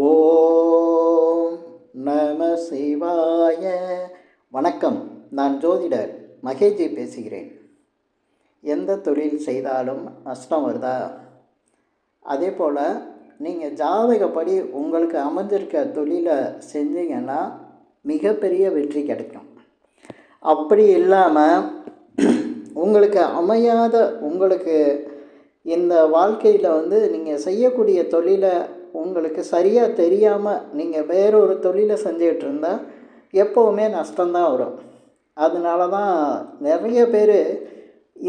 ஓம் நம சிவாய. வணக்கம். நான் ஜோதிடர் மகேஜி பேசுகிறேன். எந்த தொழில் செய்தாலும் நஷ்டம் வருதா? அதே போல் நீங்கள் ஜாதகப்படி உங்களுக்கு அமைஞ்சிருக்க தொழிலை செஞ்சீங்கன்னா மிகப்பெரிய வெற்றி கிடைக்கும். அப்படி இல்லாமல் உங்களுக்கு அமையாத உங்களுக்கு இந்த வாழ்க்கையில் வந்து நீங்கள் செய்யக்கூடிய தொழிலை உங்களுக்கு சரியாக தெரியாமல் நீங்கள் வேறொரு தொழிலை செஞ்சுக்கிட்டு இருந்தால் எப்போவுமே நஷ்டம்தான் வரும். அதனால தான் நிறைய பேர்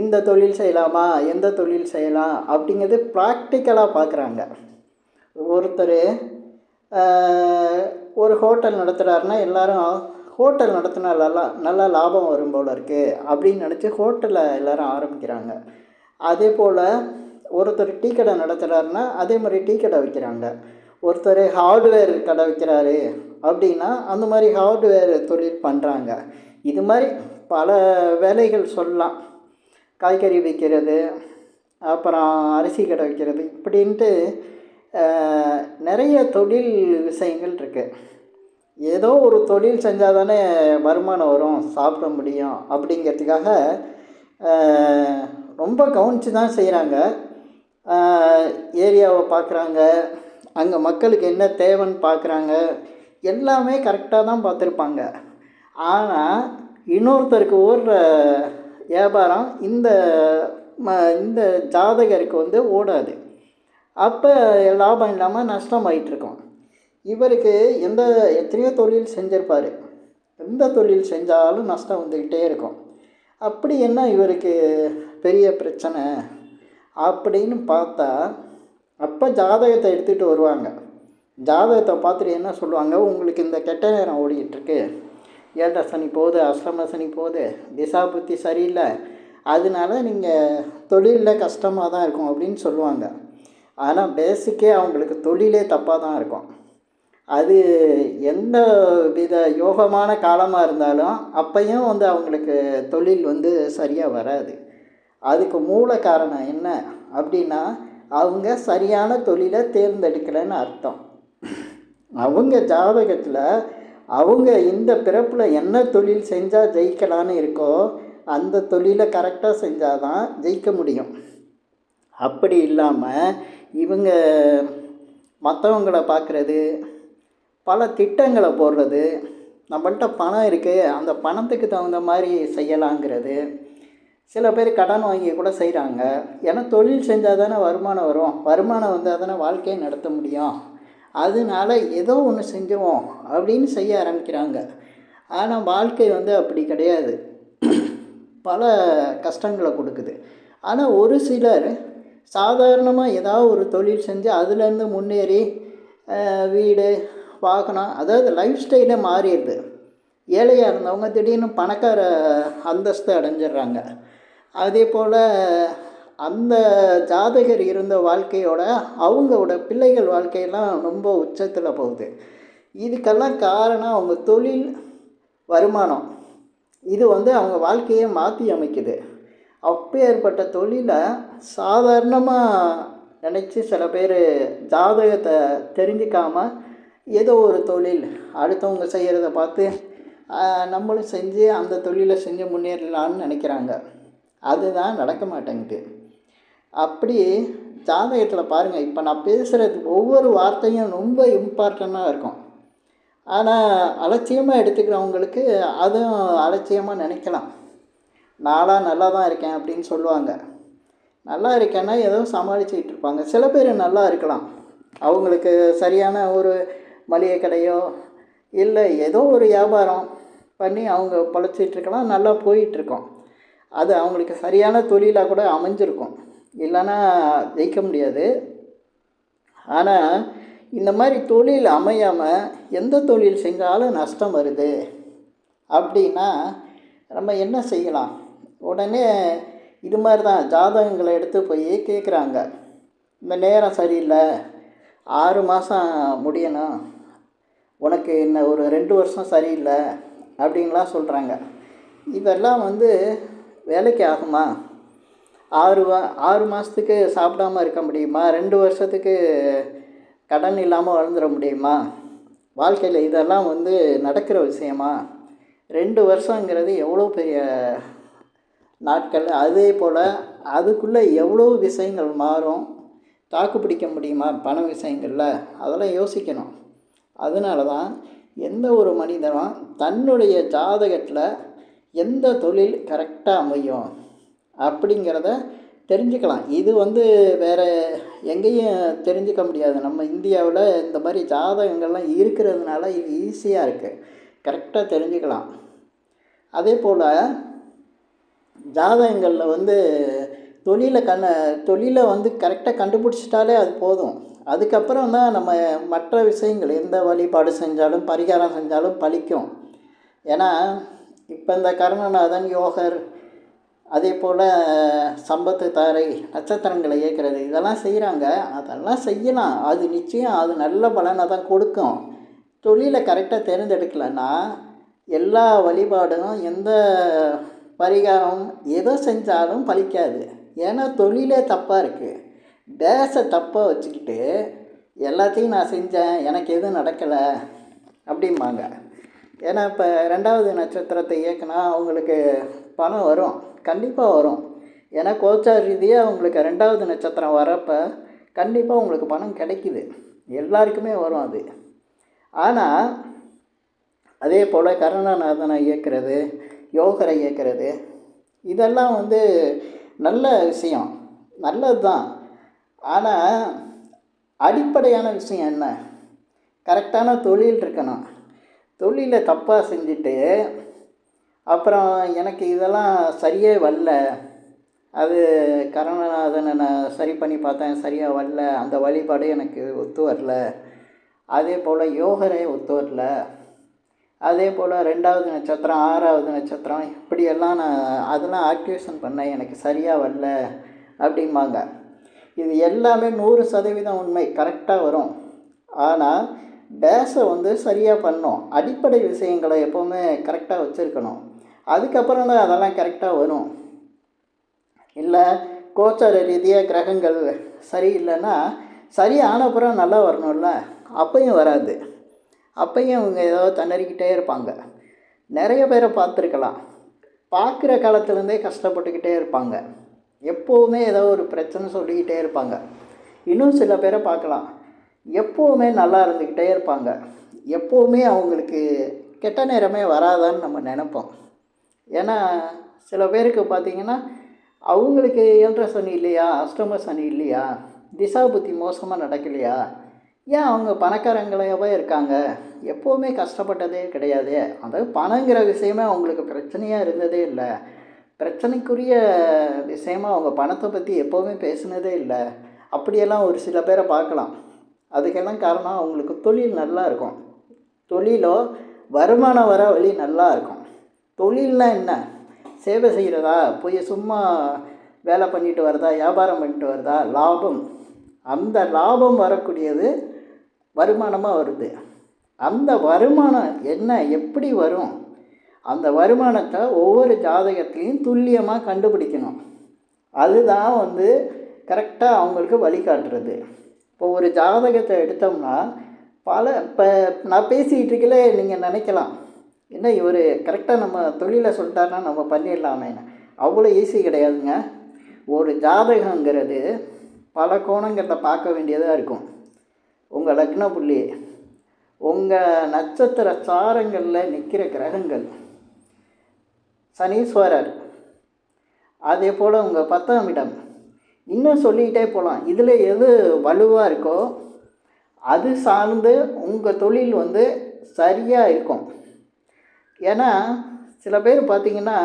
இந்த தொழில் செய்யலாமா எந்த தொழில் செய்யலாம் அப்படிங்கிறது ப்ராக்டிக்கலாக பார்க்குறாங்க ஒருத்தர் ஒரு ஹோட்டல் நடத்துகிறாருன்னா எல்லாரும் ஹோட்டல் நடத்தினா நல்லா நல்லா லாபம் வரும் போல் இருக்குது அப்படின்னு நினச்சி ஹோட்டலில் எல்லோரும் ஆரம்பிக்கிறாங்க. அதே போல் ஒருத்தர் டீ கடை நடத்துகிறாருன்னா அதே மாதிரி டீ கடை வைக்கிறாங்க. ஒருத்தர் ஹார்ட்வேர் கடை வைக்கிறாரு அப்படின்னா அந்த மாதிரி ஹார்ட்வேர் தொழில் பண்ணுறாங்க இது மாதிரி பல வேலைகள் சொல்லலாம். காய்கறி விற்கிறது அப்புறம் அரிசி கடை வைக்கிறது இப்படின்ட்டு நிறைய தொழில் விஷயங்கள் இருக்குது ஏதோ ஒரு தொழில் செஞ்சால் தானே வருமானம் வரும் சாப்பிட முடியும் அப்படிங்கிறதுக்காக ரொம்ப கவனித்து தான் செய்கிறாங்க ஏரியாவை பார்க்குறாங்க. அங்கே மக்களுக்கு என்ன தேவைன்னு பார்க்குறாங்க. எல்லாமே கரெக்டாக தான் பார்த்துருப்பாங்க. ஆனால் இன்னொருத்தருக்கு ஓடுற வியாபாரம் இந்த ம இந்த ஜாதகருக்கு வந்து ஓடாது. அப்போ லாபம் இல்லாமல் நஷ்டம் ஆகிட்டுருக்கோம் இவருக்கு எந்த எத்தனையோ தொழில் செஞ்சுருப்பார். எந்த தொழில் செஞ்சாலும் நஷ்டம் வந்துக்கிட்டே இருக்கும். அப்படி என்ன இவருக்கு பெரிய பிரச்சனை? அப்படின்னு பார்த்தா அப்போ ஜாதகத்தை எடுத்துகிட்டு வருவாங்க. ஜாதகத்தை பார்த்துட்டு என்ன சொல்லுவாங்க? உங்களுக்கு இந்த கெட்ட நேரம் ஓடிக்கிட்டுருக்கு. ஏழரை சனி போகுது அஷ்டம சனி போகுது திசா புத்தி சரியில்லை. அதனால நீங்கள் தொழிலில் கஷ்டமாக தான் இருக்கும் அப்படின்னு சொல்லுவாங்க. ஆனால் பேசிக்கே அவங்களுக்கு தொழிலே தப்பாக தான் இருக்கும். அது எந்த வித யோகமான காலமாக இருந்தாலும் அப்பையும் வந்து அவங்களுக்கு தொழில் வந்து சரியாக வராது. அதுக்கு மூல காரணம் என்ன அப்படின்னா அவங்க சரியான தொழிலை தேர்ந்தெடுக்கலைன்னு அர்த்தம். அவங்க ஜாதகத்தில் அவங்க இந்த பிறப்பில் என்ன தொழில் செஞ்சால் ஜெயிக்கலான்னு இருக்கோ அந்த தொழிலை கரெக்டாக செஞ்சால் தான் ஜெயிக்க முடியும். அப்படி இல்லாமல் இவங்க மற்றவங்கள பார்க்குறது பல திட்டங்களை போடுறது நம்மள்கிட்ட பணம் இருக்குது அந்த பணத்துக்கு தகுந்த மாதிரி செய்யலாங்கிறது சில பேர் கடன் வாங்கி கூட செய்கிறாங்க ஏன்னா தொழில் செஞ்சால் தானே வருமானம் வரும். வருமானம் வந்தால் தானே வாழ்க்கையை நடத்த முடியும். அதனால ஏதோ ஒன்று செஞ்சுவோம் அப்படின்னு செய்ய ஆரம்பிக்கிறாங்க. ஆனால் வாழ்க்கை வந்து அப்படி கிடையாது. பல கஷ்டங்களை கொடுக்குது. ஆனால் ஒரு சிலர் சாதாரணமாக ஏதாவது ஒரு தொழில் செஞ்சு அதுலேருந்து முன்னேறி வீடு வாகனம் அதாவது லைஃப் ஸ்டைலே மாறிடுது. ஏழையாக இருந்தவங்க திடீர்னு பணக்கார அந்தஸ்து அடைஞ்சிடுறாங்க. அதே போல் அந்த ஜாதகர் இருந்த வாழ்க்கையோட அவங்களோட பிள்ளைகள் வாழ்க்கையெல்லாம் ரொம்ப உச்சத்தில் போகுது. இதுக்கெல்லாம் காரணம் அவங்க தொழில் வருமானம். இது வந்து அவங்க வாழ்க்கையை மாற்றி அமைக்குது. அப்பேற்பட்ட தொழிலை சாதாரணமாக நினச்சி சில பேர் ஜாதகத்தை தெரிஞ்சிக்காமல் ஏதோ ஒரு தொழில் அடுத்தவங்க செய்கிறத பார்த்து நம்மளும் செஞ்சு அந்த தொழிலை செஞ்சு முன்னேறலான்னு நினைக்கிறாங்க. அதுதான் நடக்க மாட்டேங்குது. அப்படி ஜாதகத்தில் பாருங்கள் இப்போ நான் பேசுகிறது ஒவ்வொரு வார்த்தையும் ரொம்ப இம்பார்ட்டண்ட்டாக இருக்கும். ஆனால் அலட்சியமாக எடுத்துக்கிறவங்களுக்கு அதுவும் அலட்சியமாக நினைக்கலாம். நாளாக நல்லா தான் இருக்கேன் அப்படின்னு சொல்லுவாங்க. நல்லா இருக்கேன்னா ஏதோ சமாளிச்சுக்கிட்டு இருப்பாங்க. சில பேர் நல்லா இருக்கலாம். அவங்களுக்கு சரியான ஒரு மளிகை கடையோ இல்லை ஏதோ ஒரு வியாபாரம் பண்ணி அவங்க பழச்சிட்ருக்கலாம் நல்லா போயிட்டுருக்கோம் அது அவங்களுக்கு சரியான தொழிலாக கூட அமைஞ்சிருக்கும். இல்லைன்னா ஜெயிக்க முடியாது. ஆனால் இந்த மாதிரி தொழில் அமையாமல் எந்த தொழில் செஞ்சாலும் நஷ்டம் வருது. அப்படின்னா நம்ம என்ன செய்யலாம்? உடனே இது மாதிரி தான் ஜாதகங்களை எடுத்து போய் கேட்குறாங்க இந்த நேரம் சரியில்லை. ஆறு மாதம் முடியணும். உனக்கு என்ன ஒரு ரெண்டு வருஷம் சரியில்லை. அப்படின்லாம் சொல்கிறாங்க இதெல்லாம் வந்து வேலைக்கு ஆகுமா? ஆறு வா ஆறு மாதத்துக்கு சாப்பிடாம இருக்க முடியுமா? ரெண்டு வருஷத்துக்கு கடன் இல்லாமல் வளர்ந்துட முடியுமா? வாழ்க்கையில் இதெல்லாம் வந்து நடக்கிற விஷயமா? ரெண்டு வருஷங்கிறது எவ்வளோ பெரிய நாட்கள்? அதே போல் அதுக்குள்ளே எவ்வளோ விஷயங்கள் மாறும்? தாக்கு பிடிக்க முடியுமா பண விஷயங்களில்? அதெல்லாம் யோசிக்கணும். அதனால தான் எந்த ஒரு மனிதனும் தன்னுடைய ஜாதகத்தில் எந்த தொழில் கரெக்டாக அமையும் அப்படிங்கிறத தெரிஞ்சுக்கலாம். இது வந்து வேறு எங்கேயும் தெரிஞ்சுக்க முடியாது. நம்ம இந்தியாவில் இந்த மாதிரி ஜாதகங்கள்லாம் இருக்கிறதுனால இது ஈஸியாக இருக்குது கரெக்டாக தெரிஞ்சுக்கலாம். அதே போல் ஜாதகங்களில் வந்து தொழிலை கண்ண தொழிலை வந்து கரெக்டாக கண்டுபிடிச்சிட்டாலே அது போதும். அதுக்கப்புறம் தான் நம்ம மற்ற விஷயங்கள் எந்த வழிபாடு செஞ்சாலும் பரிகாரம் செஞ்சாலும் பழிக்கும். ஏன்னா இப்போ இந்த கருணநாதன் யோகர் அதே போல் சம்பத்து தாரை நட்சத்திரங்களை இயக்கிறது இதெல்லாம் செய்கிறாங்க அதெல்லாம் செய்யலாம். அது நிச்சயம் அது நல்ல பலனை தான் கொடுக்கும். தொழிலை கரெக்டாக தேர்ந்தெடுக்கலைன்னா எல்லா வழிபாடும் எந்த பரிகாரம் எதை செஞ்சாலும் பலிக்காது. ஏன்னா தொழிலே தப்பாக இருக்குது பேச தப்பாக வச்சுக்கிட்டு எல்லாத்தையும் நான் செஞ்சேன் எனக்கு எதுவும் நடக்கலை அப்படிம்பாங்க. ஏன்னா இப்போ ரெண்டாவது நட்சத்திரத்தை இயக்குனா அவங்களுக்கு பணம் வரும். கண்டிப்பாக வரும். ஏன்னா கோச்சார் ரீதியாக அவங்களுக்கு ரெண்டாவது நட்சத்திரம் வரப்போ கண்டிப்பாக உங்களுக்கு பணம் கிடைக்குது. எல்லாருக்குமே வரும் அது. ஆனால் அதே போல் கருணாநாதனை இயக்கிறது யோகரை இயக்கிறது இதெல்லாம் வந்து நல்ல விஷயம். நல்லது தான் ஆனால் அடிப்படையான விஷயம் என்ன? கரெக்டான தொழில் இருக்கணும். தொழிலை தப்பாக செஞ்சுட்டு அப்புறம் எனக்கு இதெல்லாம் சரியே வரல. அது கருணநாதனை நான் சரி பண்ணி பார்த்தேன் சரியாக வரல. அந்த வழிபாடு எனக்கு ஒத்து வரல. அதே போல் யோகரே ஒத்து வரல. அதே போல் ரெண்டாவது நட்சத்திரம் ஆறாவது நட்சத்திரம் இப்படியெல்லாம் நான் அதெல்லாம் ஆக்டிவேஷன் பண்ணேன். எனக்கு சரியாக வரல அப்படிம்பாங்க. இது எல்லாமே நூறு சதவீதம் உண்மை. கரெக்டாக வரும். ஆனால் டேஸை வந்து சரியாக பண்ணணும். அடிப்படை விஷயங்களை எப்போவுமே கரெக்டாக வச்சுருக்கணும். அதுக்கப்புறம் தான் அதெல்லாம் கரெக்டாக வரும். இல்லை கோச்சார ரீதியாக கிரகங்கள் சரியில்லைன்னா சரியான ஆனப்புறம் நல்லா வரணும்ல. அப்பையும் வராது. அப்பையும் அவங்க ஏதோ திணறிக்கிட்டே இருப்பாங்க. நிறைய பேரை பார்த்துருக்கலாம். பார்க்குற காலத்துலேருந்தே கஷ்டப்பட்டுக்கிட்டே இருப்பாங்க. எப்போவுமே ஏதோ ஒரு பிரச்சனை சொல்லிக்கிட்டே இருப்பாங்க. இன்னும் சில பேரை பார்க்கலாம். எப்போவுமே நல்லா இருந்துக்கிட்டே இருப்பாங்க. எப்போவுமே அவங்களுக்கு கெட்ட நேரமே வராதான்னு நம்ம நினைப்போம். ஏன்னா சில பேருக்கு பார்த்திங்கன்னா அவங்களுக்கு ஏழரை சனி இல்லையா அஷ்டம சனி இல்லையா திசா புத்தி மோசமாக நடக்கலையா ஏன் அவங்க பணக்காரங்களாகவே இருக்காங்க? எப்போவுமே கஷ்டப்பட்டதே கிடையாது. அதாவது பணங்கிற விஷயமே அவங்களுக்கு பிரச்சனையாக இருந்ததே இல்லை. பிரச்சனைக்குரிய விஷயமா அவங்க பணத்தை பற்றி எப்போவுமே பேசுனதே இல்லை. அப்படியெல்லாம் ஒரு சில பேரை பார்க்கலாம். அதுக்கெல்லாம் காரணம்? அவங்களுக்கு தொழில் நல்லா இருக்கும். தொழிலோ வருமானம் வர வழி நல்லா இருக்கும். தொழில்னா என்ன? சேவை செய்கிறதா போய் சும்மா வேலை பண்ணிட்டு வருதா வியாபாரம் பண்ணிட்டு வருதா லாபம். அந்த லாபம் வரக்கூடியது வருமானமாக வருது. அந்த வருமானம் என்ன? எப்படி வரும்? அந்த வருமானத்தை ஒவ்வொரு ஜாதகத்திலையும் துல்லியமாக கண்டுபிடிக்கணும். அதுதான் வந்து கரெக்டாக அவங்களுக்கு வழிகாட்டுறது. இப்போ ஒரு ஜாதகத்தை எடுத்தோம்னா பல இப்போ நான் பேசிக்கிட்டு இருக்கல நீங்கள் நினைக்கலாம் என்ன இவர் கரெக்டாக நம்ம தொழிலை சொல்லிட்டாருன்னா நம்ம பண்ணிடலாமேன்னு அவ்வளோ ஈஸி கிடையாதுங்க. ஒரு ஜாதகங்கிறது பல கோணங்கிறத பார்க்க வேண்டியதாக இருக்கும். உங்கள் லக்ன புள்ளி உங்கள் நட்சத்திர சாரங்களில் நிற்கிற கிரகங்கள் சனீஸ்வரர் அதே போல் உங்கள் பத்தாம் இடம் இன்னும் சொல்லிக்கிட்டே போகலாம் இதில் எது வலுவாக இருக்கோ அது சார்ந்து உங்கள் தொழில் வந்து சரியாக இருக்கும். ஏன்னா சில பேர் பார்த்திங்கன்னா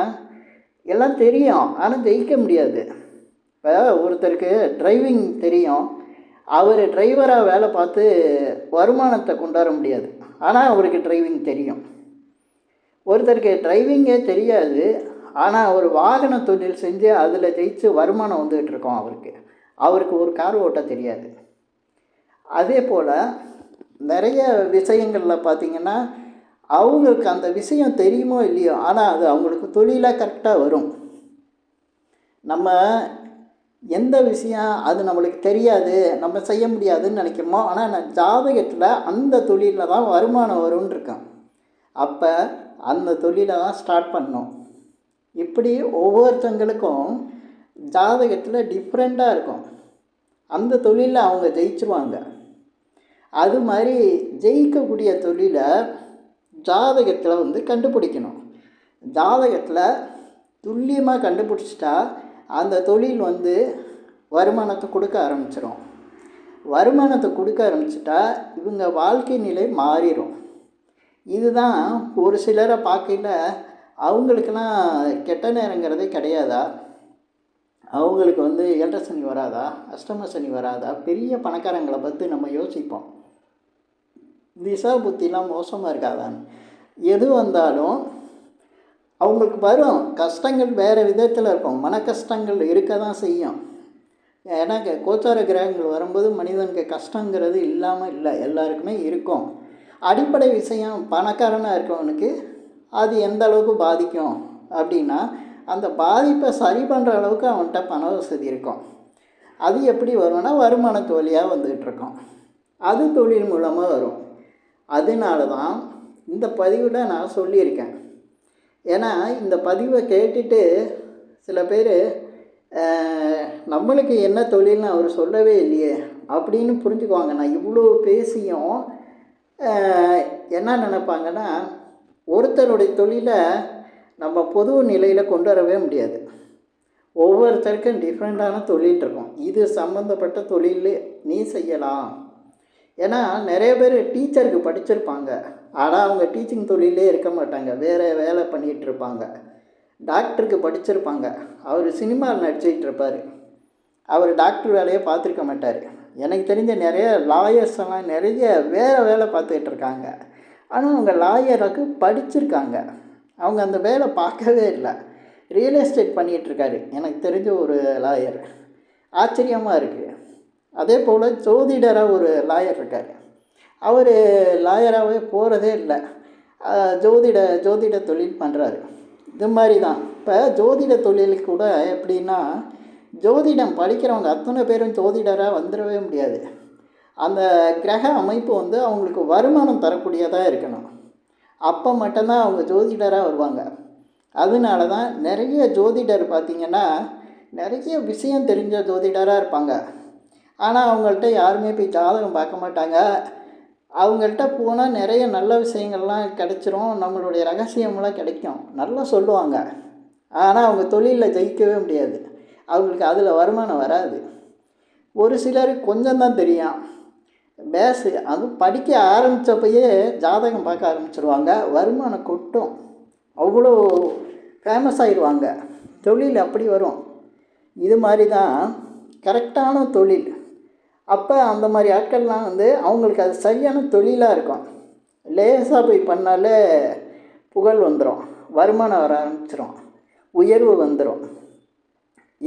எல்லாம் தெரியும். ஆனால் ஜெயிக்க முடியாது. இப்போ ஒருத்தருக்கு டிரைவிங் தெரியும். அவர் டிரைவராக வேலை பார்த்து வருமானத்தை கொண்டாட முடியாது. ஆனால் அவருக்கு டிரைவிங் தெரியும். ஒருத்தருக்கு டிரைவிங்கே தெரியாது. ஆனால் அவர் வாகன தொழில் செஞ்சு அதில் ஜெயித்து வருமானம் வந்துகிட்டு இருக்கோம் அவருக்கு. அவருக்கு ஒரு கார் ஓட்ட தெரியாது. அதே போல் நிறைய விஷயங்களில் பார்த்திங்கன்னா அவங்களுக்கு அந்த விஷயம் தெரியுமோ இல்லையோ ஆனால் அது அவங்களுக்கு தொழிலாக கரெக்டாக வரும். நம்ம எந்த விஷயம் அது நம்மளுக்கு தெரியாது நம்ம செய்ய முடியாதுன்னு நினைக்கிறோமோ ஆனால் நான் ஜாதகத்தில் அந்த தொழிலில் தான் வருமானம் வரும்னு இருக்கேன். அப்போ அந்த தொழிலை தான் ஸ்டார்ட் பண்ணோம் இப்படி ஒவ்வொருத்தங்களுக்கும் ஜாதகத்தில் டிஃப்ரெண்ட்டாக இருக்கும். அந்த தொழிலில் அவங்க ஜெயிச்சுருவாங்க. அது மாதிரி ஜெயிக்கக்கூடிய தொழிலை ஜாதகத்தில் வந்து கண்டுபிடிக்கணும். ஜாதகத்தில் துல்லியமாக கண்டுபிடிச்சிட்டா அந்த தொழில் வந்து வருமானத்தை கொடுக்க ஆரம்பிச்சிடும் வருமானத்தை கொடுக்க ஆரம்பிச்சிட்டா இவங்க வாழ்க்கை நிலை மாறிடும் இதுதான் ஒரு சிலரை பார்க்கையில் அவங்களுக்கெல்லாம் கெட்ட நேரங்கிறதே கிடையாதா? அவங்களுக்கு வந்து ஏழரை சனி வராதா? அஷ்டம சனி வராதா? பெரிய பணக்காரங்களை பற்றி நம்ம யோசிப்போம். திசா புத்திலாம் மோசமாக இருக்காதான்னு. எது வந்தாலும் அவங்களுக்கு வரும். கஷ்டங்கள் வேறு விதத்தில் இருக்கும். மன கஷ்டங்கள் இருக்க தான் செய்யும். ஏன்னா கோச்சார கிரகங்கள் வரும்போது மனிதனுக்கு கஷ்டங்கிறது இல்லாமல் இல்லை. எல்லாருக்குமே இருக்கும். அடிப்படை விஷயம் பணக்காரனாக இருக்கவனுக்கு அது எந்த அளவுக்கு பாதிக்கும் அப்படின்னா அந்த பாதிப்பை சரி பண்ணுற அளவுக்கு அவன்கிட்ட பண வசதி இருக்கும். அது எப்படி வரும்னா வருமானத்து வழியாக வந்துகிட்டு அது தொழில் மூலமாக வரும். அதனால தான் இந்த பதிவில் நான் சொல்லியிருக்கேன். ஏன்னா இந்த பதிவை கேட்டுட்டு சில பேர் நம்மளுக்கு என்ன தொழில்னு அவர் சொல்லவே இல்லையே அப்படின்னு புரிஞ்சுக்குவாங்க. நான் இவ்வளோ பேசியும் என்ன நினைப்பாங்கன்னா ஒருத்தருடைய தொழிலை நம்ம பொது நிலையில் கொண்டு வரவே முடியாது. ஒவ்வொருத்தருக்கும் டிஃப்ரெண்ட்டான தொழில் இருக்கும். இது சம்மந்தப்பட்ட தொழில் நீ செய்யலாம். ஏன்னா நிறைய பேர் டீச்சருக்கு படிச்சிருப்பாங்க. ஆனால் அவங்க டீச்சிங் தொழிலே இருக்க மாட்டாங்க. வேறு வேலை பண்ணிகிட்டு இருப்பாங்க. டாக்டருக்கு படிச்சிருப்பாங்க. அவர் சினிமாவில் நடிச்சிக்கிட்டு இருப்பார். அவர் டாக்டர் வேலையை பார்த்துருக்க மாட்டார். எனக்கு தெரிஞ்ச நிறைய லாயர்ஸ் எல்லாம் நிறைய வேறு வேலை பார்த்துக்கிட்டு இருக்காங்க. ஆனால் அவங்க லாயருக்கு படிச்சிருக்காங்க. அவங்க அந்த வேலை பார்க்கவே இல்லை. ரியல் எஸ்டேட் பண்ணிகிட்ருக்காரு எனக்கு தெரிஞ்ச ஒரு லாயர். ஆச்சரியமாக இருக்குது அதே போல் ஜோதிடராக ஒரு லாயர் இருக்கார். அவர் லாயராகவே போகிறதே இல்லை. ஜோதிட ஜோதிட தொழில் பண்ணுறாரு இது மாதிரி தான். இப்போ ஜோதிட தொழில் கூட எப்படின்னா ஜோதிடம் படிக்கிறவங்க அத்தனை பேரும் ஜோதிடராக வந்துடவே முடியாது. அந்த கிரக அமைப்பு வந்து அவங்களுக்கு வருமானம் தரக்கூடியதாக இருக்கணும். அப்போ மட்டும்தான் அவங்க ஜோதிடராக வருவாங்க. அதனால தான் நிறைய ஜோதிடர் பார்த்திங்கன்னா நிறைய விஷயம் தெரிஞ்ச ஜோதிடராக இருப்பாங்க. ஆனால் அவங்கள்ட்ட யாருமே போய் ஜாதகம் பார்க்க மாட்டாங்க. அவங்கள்ட்ட போனால் நிறைய நல்ல விஷயங்கள்லாம் கிடைச்சிரும். நம்மளுடைய ரகசியம்லாம் கிடைக்கும். நல்லா சொல்லுவாங்க. ஆனால் அவங்க தொழிலில் ஜெயிக்கவே முடியாது. அவங்களுக்கு அதில் வருமானம் வராது. ஒரு சிலருக்கு கொஞ்சம் தான் தெரியும். பேஸு அதுவும் படிக்க ஆரம்பித்தப்பயே ஜாதகம் பார்க்க ஆரம்பிச்சிருவாங்க. வருமானம் கொட்டும். அவ்வளோ ஃபேமஸ் ஆயிடுவாங்க. தொழில் அப்படி வரும். இது மாதிரி தான் கரெக்டான தொழில். அப்போ அந்த மாதிரி ஆட்கள்லாம் வந்து அவங்களுக்கு அது சரியான தொழிலாக இருக்கும். லேசாக போய் பண்ணாலே புகழ் வந்துடும் வருமானம் வர ஆரம்பிச்சிரும். உயர்வு வந்துடும்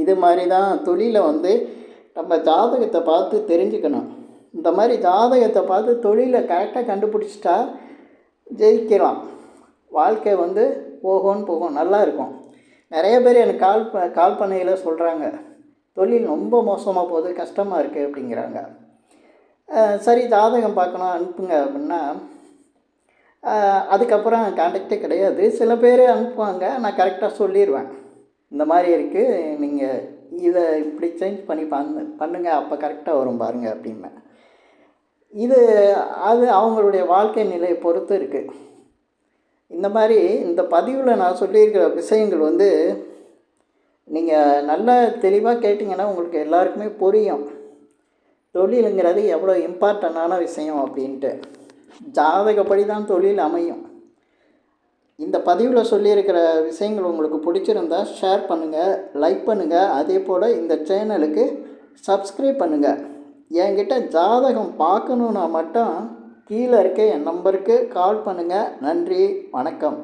இது மாதிரி தான் தொழிலை வந்து நம்ம ஜாதகத்தை பார்த்து தெரிஞ்சுக்கணும். இந்த மாதிரி ஜாதகத்தை பார்த்து தொழிலை கரெக்டாக கண்டுபிடிச்சிட்டா ஜெயிக்கலாம். வாழ்க்கை வந்து போகும்னு போகும். நல்லா இருக்கும். நிறைய பேர் எனக்கு கால் ப கால் பண்ணையில் சொல்கிறாங்க தொழில் ரொம்ப மோசமாக போகுது கஷ்டமாக இருக்குது அப்படிங்கிறாங்க. சரி ஜாதகம் பார்க்கணும் அனுப்புங்க அப்படின்னா அதுக்கப்புறம் கான்டாக்டே கிடையாது. சில பேர் அனுப்புவாங்க. நான் கரெக்டாக சொல்லிடுவேன் இந்த மாதிரி இருக்குது நீங்கள் இதை இப்படி சேஞ்ச் பண்ணி பண்ணு பண்ணுங்கள் அப்போ கரெக்டாக வரும் பாருங்கள் அப்படிம்பேன் இது அது அவங்களுடைய வாழ்க்கை நிலையை பொறுத்து இருக்குது இந்த மாதிரி இந்த பதிவில் நான் சொல்லியிருக்கிற விஷயங்கள் வந்து நீங்கள் நல்லா தெளிவாக கேட்டிங்கன்னா உங்களுக்கு எல்லாருக்குமே புரியும். தொழிலுங்கிறது எவ்வளோ இம்பார்ட்டண்டான விஷயம் அப்படின்ட்டு. ஜாதகப்படி தான் தொழில் அமையும். இந்த பதிவில் சொல்லியிருக்கிற விஷயங்கள் உங்களுக்கு பிடிச்சிருந்தா ஷேர் பண்ணுங்கள் லைக் பண்ணுங்கள் அதே போல் இந்த சேனலுக்கு சப்ஸ்கிரைப் பண்ணுங்கள் என்கிட்ட ஜாதகம் பார்க்கணுன்னா மட்டும் கீழே இருக்க என் நம்பருக்கு கால் பண்ணுங்கள் நன்றி வணக்கம்.